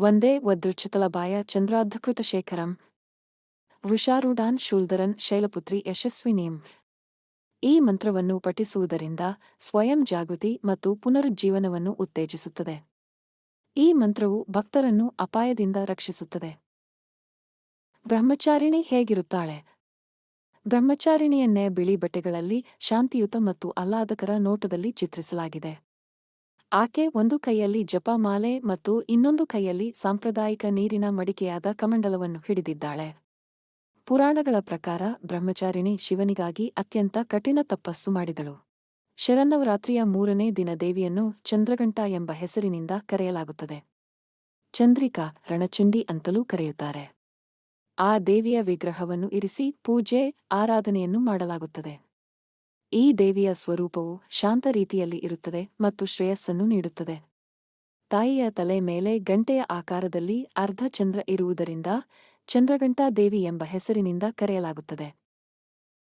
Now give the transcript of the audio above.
ವಂದೇ ವದೃಚ್ಯುತಲಭಾಯ ಚಂದ್ರಾಧಕೃತ ಶೇಖರಂ. ವೃಷಾರೂಢಾನ್ ಶೂಲ್ಧರನ್ ಶೈಲಪುತ್ರಿ ಯಶಸ್ವಿನೀಂ. ಈ ಮಂತ್ರವನ್ನು ಪಠಿಸುವುದರಿಂದ ಸ್ವಯಂ ಜಾಗೃತಿ ಮತ್ತು ಪುನರುಜ್ಜೀವನವನ್ನು ಉತ್ತೇಜಿಸುತ್ತದೆ. ಈ ಮಂತ್ರವು ಭಕ್ತರನ್ನು ಅಪಾಯದಿಂದ ರಕ್ಷಿಸುತ್ತದೆ. ಬ್ರಹ್ಮಚಾರಿಣಿ ಹೇಗಿರುತ್ತಾಳೆ? ಬ್ರಹ್ಮಚಾರಿಣಿಯನ್ನೇ ಬಿಳಿ ಬಟ್ಟೆಗಳಲ್ಲಿ ಶಾಂತಿಯುತ ಮತ್ತು ಆಹ್ಲಾದಕರ ನೋಟದಲ್ಲಿ ಚಿತ್ರಿಸಲಾಗಿದೆ. ಆಕೆ ಒಂದು ಕೈಯಲ್ಲಿ ಜಪಮಾಲೆ ಮತ್ತು ಇನ್ನೊಂದು ಕೈಯಲ್ಲಿ ಸಾಂಪ್ರದಾಯಿಕ ನೀರಿನ ಮಡಿಕೆಯಾದ ಕಮಂಡಲವನ್ನು ಹಿಡಿದಿದ್ದಾಳೆ. ಪುರಾಣಗಳ ಪ್ರಕಾರ ಬ್ರಹ್ಮಚಾರಿಣಿ ಶಿವನಿಗಾಗಿ ಅತ್ಯಂತ ಕಠಿಣ ತಪಸ್ಸು ಮಾಡಿದಳು. ಶರನ್ನವರಾತ್ರಿಯ ಮೂರನೇ ದಿನ ದೇವಿಯನ್ನು ಚಂದ್ರಗಂಟ ಎಂಬ ಹೆಸರಿನಿಂದ ಕರೆಯಲಾಗುತ್ತದೆ. ಚಂದ್ರಿಕಾ ರಣಚಂಡಿ ಅಂತಲೂ ಕರೆಯುತ್ತಾರೆ. ಆ ದೇವಿಯ ವಿಗ್ರಹವನ್ನು ಇರಿಸಿ ಪೂಜೆ, ಆರಾಧನೆಯನ್ನು ಮಾಡಲಾಗುತ್ತದೆ. ಈ ದೇವಿಯ ಸ್ವರೂಪವು ಶಾಂತ ರೀತಿಯಲ್ಲಿ ಇರುತ್ತದೆ ಮತ್ತು ಶ್ರೇಯಸ್ಸನ್ನು ನೀಡುತ್ತದೆ. ತಾಯಿಯ ತಲೆ ಮೇಲೆ ಗಂಟೆಯ ಆಕಾರದಲ್ಲಿ ಅರ್ಧ ಚಂದ್ರ ಇರುವುದರಿಂದ ಚಂದ್ರಗಂಟಾ ದೇವಿ ಎಂಬ ಹೆಸರಿನಿಂದ ಕರೆಯಲಾಗುತ್ತದೆ.